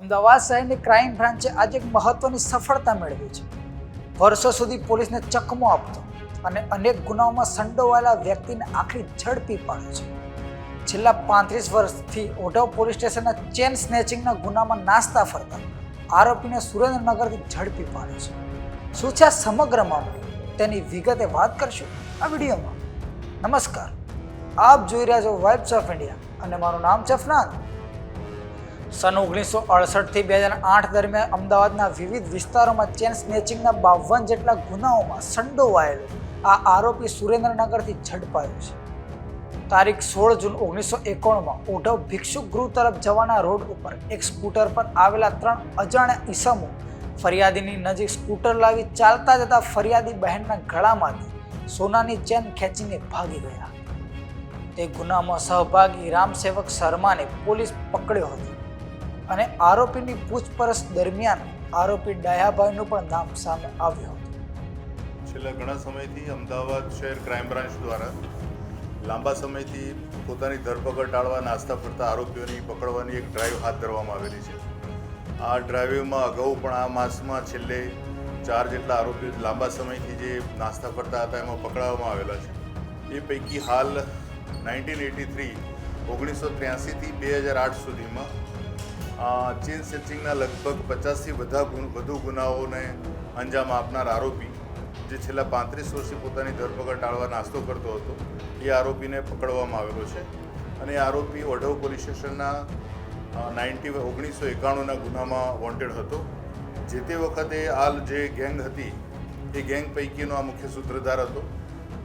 અમદાવાદ શહેરની ક્રાઇમ બ્રાન્ચે આજે એક મહત્વની સફળતા મેળવી છે. વર્ષો સુધી પોલીસને ચકમો આપતો અને અનેક ગુનાઓમાં સંડોવાયેલા વ્યક્તિને આખરી ઝડપી પાડે છે. છેલ્લા પાંત્રીસ વર્ષથી ઓઢવ પોલીસ સ્ટેશનના ચેન સ્નેચિંગના ગુનામાં નાસ્તા ફરતા આરોપીને સુરેન્દ્રનગરથી ઝડપી પાડે છે. શું છે આ સમગ્ર મામલે? તેની વિગતે વાત કરશું આ વિડીયોમાં. નમસ્કાર. આપ જોઈ રહ્યા છો વાઇબ્સ ઓફ ઇન્ડિયા અને મારું નામ છે ફનાન સન ઓગણીસો અડસઠથી બે હજાર આઠ દરમિયાન અમદાવાદના વિવિધ વિસ્તારોમાં ચેન સ્નેચિંગના બાવન જેટલા ગુનાઓમાં સંડોવાયેલો આ આરોપી સુરેન્દ્રનગરથી ઝડપાયો છે. તારીખ સોળ જૂન ઓગણીસો એકોણમાં ઓઢવ ભિક્ષુક ગૃહ તરફ જવાના રોડ ઉપર એક સ્કૂટર પર આવેલા ત્રણ અજાણ્યા ઈસમો ફરિયાદીની નજીક સ્કૂટર લાવી ચાલતા જતા ફરિયાદી બહેનના ગળામાંથી સોનાની ચેન ખેંચીને ભાગી ગયા. તે ગુનામાં સહભાગી રામસેવક શર્માને પોલીસ પકડ્યો હતો. અને આરોપીની પૂછપરછ દરમિયાન આરોપી ડાયાભાઈનું પણ નામ સામે આવ્યું હતું. છેલ્લા ઘણા સમયથી અમદાવાદ શહેર ક્રાઇમ બ્રાન્ચ દ્વારા લાંબા સમયથી પોતાની ધરપકડ ટાળવા, નાસ્તા ફરતા આરોપીઓની પકડવાની એક ડ્રાઈવ હાથ ધરવામાં આવેલી છે. આ ડ્રાઈવમાં અગાઉ પણ આ માસમાં છેલ્લે ચાર જેટલા આરોપીઓ લાંબા સમયથી જે નાસ્તા ફરતા હતા એમાં પકડાવવામાં આવેલા છે. એ પૈકી હાલ નાઇન્ટીન એટી થ્રી ઓગણીસો ત્ર્યાસીથી બે હજાર આઠ સુધીમાં ચેન સેચિંગના લગભગ પચાસથી બધા વધુ ગુનાઓને અંજામ આપનાર આરોપી, જે છેલ્લા પાંત્રીસ વર્ષથી પોતાની ધરપકડ ટાળવા નાસ્તો કરતો હતો, એ આરોપીને પકડવામાં આવેલો છે. અને એ આરોપી ઓઢવ પોલીસ સ્ટેશનના નાઇન્ટી ઓગણીસો એકાણુંના ગુનામાં વોન્ટેડ હતો. જે તે વખતે હાલ જે ગેંગ હતી, એ ગેંગ પૈકીનો આ મુખ્ય સૂત્રધાર હતો.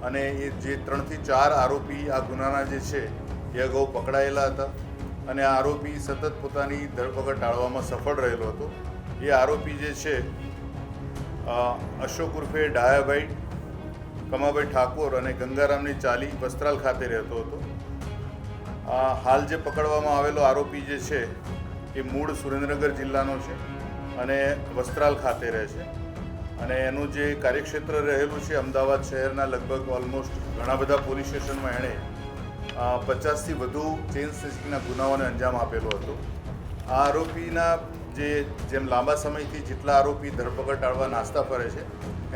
અને એ જે ત્રણથી ચાર આરોપી આ ગુનાના જે છે, એ અગાઉ પકડાયેલા હતા. અને આરોપી સતત પોતાની ધરપકડ ટાળવામાં સફળ રહેલો હતો. એ આરોપી જે છે અશોક ઉર્ફે ડાયાભાઈ કમાભાઈ ઠાકોર અને ગંગારામની ચાલી વસ્ત્રાલ ખાતે રહેતો હતો. હાલ જે પકડવામાં આવેલો આરોપી જે છે, એ મૂળ સુરેન્દ્રનગર જિલ્લાનો છે અને વસ્ત્રાલ ખાતે રહે છે. અને એનું જે કાર્યક્ષેત્ર રહેલું છે, અમદાવાદ શહેરના લગભગ ઓલમોસ્ટ ઘણા બધા પોલીસ સ્ટેશનમાં એણે પચાસથી વધુ ચેન સ્નેચિંગના ગુનાઓને અંજામ આપેલો હતો. આ આરોપીના જે, જેમ લાંબા સમયથી જેટલા આરોપી ધરપકડ ટાળવા નાસ્તા ફરે છે,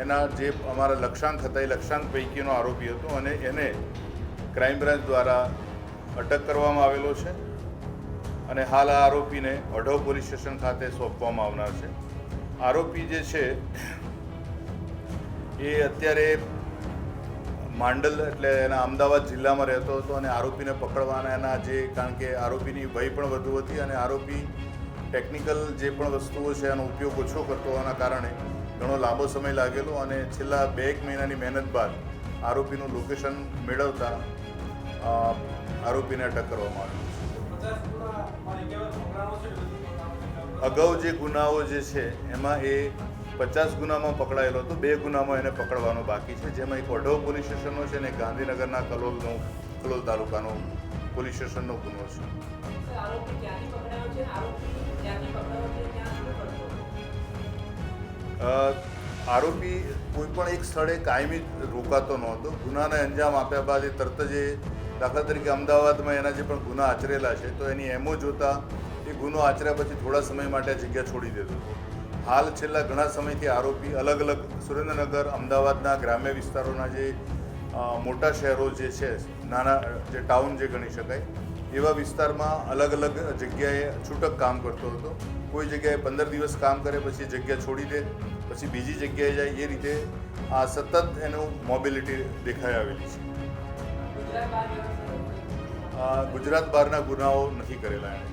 એના જે અમારા લક્ષ્યાંક હતા એ લક્ષ્યાંક પૈકીનો આરોપી હતો અને એને ક્રાઇમ બ્રાન્ચ દ્વારા અટક કરવામાં આવેલો છે અને હાલ આ આરોપીને અઢવ પોલીસ સ્ટેશન ખાતે સોંપવામાં આવનાર છે. આરોપી જે છે, એ અત્યારે માંડલ એટલે એના અમદાવાદ જિલ્લામાં રહેતો હતો અને આરોપીને પકડવાના એના જે કારણ કે આરોપીની વય પણ વધુ હતી અને આરોપી ટેકનિકલ જે પણ વસ્તુઓ છે એનો ઉપયોગ ઓછો કરતો હોવાના કારણે ઘણો લાંબો સમય લાગેલો અને છેલ્લા બે એક મહિનાની મહેનત બાદ આરોપીનું લોકેશન મેળવતા આરોપીને અટક કરવામાં આવ્યો અગાઉ જે ગુનાઓ જે છે એમાં એ પચાસ ગુનામાં પકડાયેલો હતો બે ગુનામાં એને પકડવાનો બાકી છે. જેમાં એક વઢવ પોલીસ સ્ટેશનનો છે અને ગાંધીનગરના કલોલનો કલોલ તાલુકાનો પોલીસ સ્ટેશનનો ગુનો છે. આરોપી હતો? કોઈ પણ એક સ્થળે કાયમી રોકાતો નહોતો. ગુનાને અંજામ આપ્યા બાદ એ તરત જ એ દાખલા તરીકે અમદાવાદમાં એના જે પણ ગુના આચરેલા છે તો એની એમો જોતા એ ગુનો આચર્યા પછી થોડા સમય માટે આ જગ્યા છોડી દેતો હતો. હાલ છેલ્લા ઘણા સમયથી આરોપી અલગ અલગ સુરેન્દ્રનગર, અમદાવાદના ગ્રામ્ય વિસ્તારોના જે મોટા શહેરો જે છે, નાના, જે ટાઉન જે ગણી શકાય, એવા વિસ્તારમાં અલગ અલગ જગ્યાએ છૂટક કામ કરતો હતો. કોઈ જગ્યાએ પંદર દિવસ કામ કરે, પછી જગ્યા છોડી દે, પછી બીજી જગ્યાએ જાય, એ રીતે આ સતત એનું મોબિલિટી દેખાઈ આવેલી છે. ગુજરાત બહારના ગુનાઓ નથી કરેલા એણે.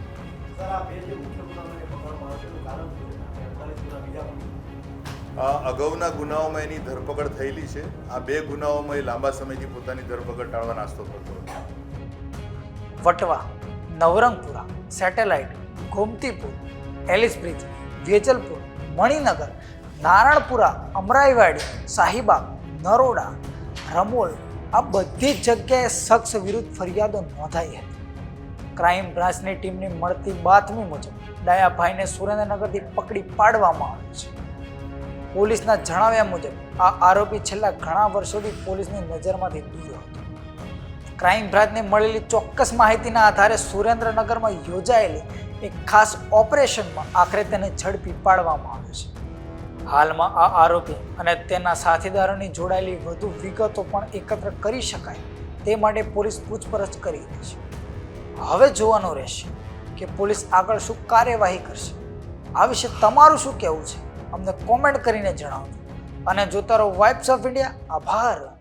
અગાઉના ગુનાઓમાં એની ધરપકડ થયેલી છે. આ બે ગુનાઓમાં એ લાંબા સમયથી પોતાની ધરપકડ ટાળવા નાસ્તો કરતો હતો. Vatva Navrangpura Satellite Gomtipur Ellis Bridge Vejalpur Maninagar Naranpura Amraiwadi Shahibaug Naroda Ramol આ બધી જ જગ્યાએ શખ્સ વિરુદ્ધ ફરિયાદો નોંધાઈ હતી. ક્રાઇમ બ્રાન્ચની ટીમને મળતી બાતમી મુજબ ડાયાભાઈને સુરેન્દ્રનગરથી પકડી પાડવામાં આવે છે. પોલીસના જણાવ્યા મુજબ, આ આરોપી છેલ્લા ઘણા વર્ષોથી પોલીસની નજરમાંથી દૂર હતો. ક્રાઇમ બ્રાન્ચને મળેલી ચોક્કસ માહિતીના આધારે સુરેન્દ્રનગરમાં યોજાયેલી એક ખાસ ઓપરેશનમાં આખરે તેને ઝડપી પાડવામાં આવે છે. હાલમાં આ આરોપી અને તેના સાથીદારોની જોડાયેલી વધુ વિગતો પણ એકત્ર કરી શકાય તે માટે પોલીસ પૂછપરછ કરી રહી છે. હવે જોવાનું રહેશે કે પોલીસ આગળ શું કાર્યવાહી કરશે. આ વિશે તમારું શું કહેવું છે? અમને કોમેન્ટ કરીને જણાવજો. અને જોતા રહો વાઇબ્સ ઓફ ઇન્ડિયા આભાર.